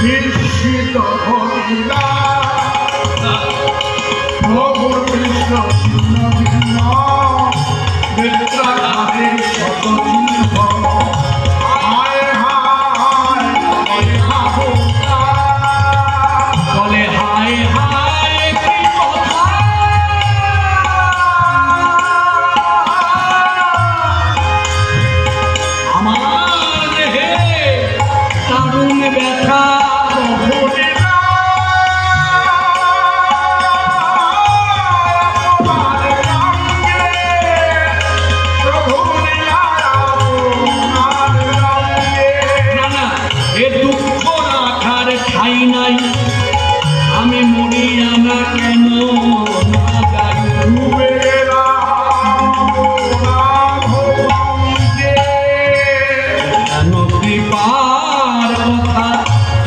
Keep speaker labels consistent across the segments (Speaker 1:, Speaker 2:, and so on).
Speaker 1: বিস্মিত হইলা প্রভু কৃষ্ণ ভিন্ন ভিন্ন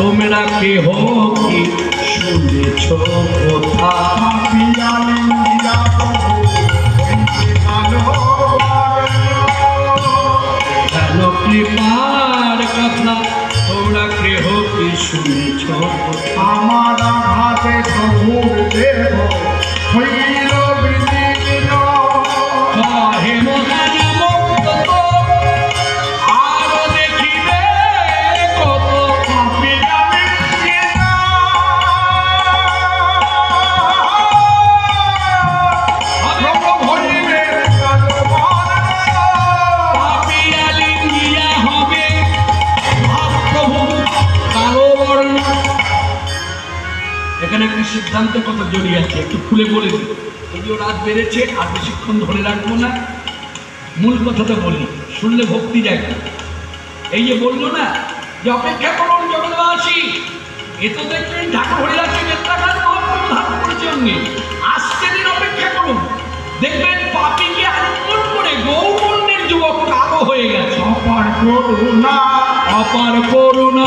Speaker 2: তোমরা কেহ কি শুনেছ কথা? কৃপার কথা? তোমরা কেহ কি শুনেছ
Speaker 1: আমার হাতে তবু দেহ
Speaker 2: এখানে একটি সিদ্ধান্ত কত জড়িয়ে আছে একটু খুলে বলে দিই। এই রাত বেড়েছে আর বেশিক্ষণ ধরে রাখব না মূল কথাটা বলি শুনলে ভক্তি যায় এই যে বলল না যে অপেক্ষা করুন জগৎবাসী এ তো দেখবেন ঢাকা হরিদাসী নেত্রাঘাত মহাপ্রভু ধারণ করেছে অঙ্গে আসতে দিন অপেক্ষা করুন। দেখবেন পাপিকে আলিঙ্গন করে গৌরণ্যের যুবক কালো হয়ে গেছে।
Speaker 1: অপার করুণা
Speaker 2: অপার করুণা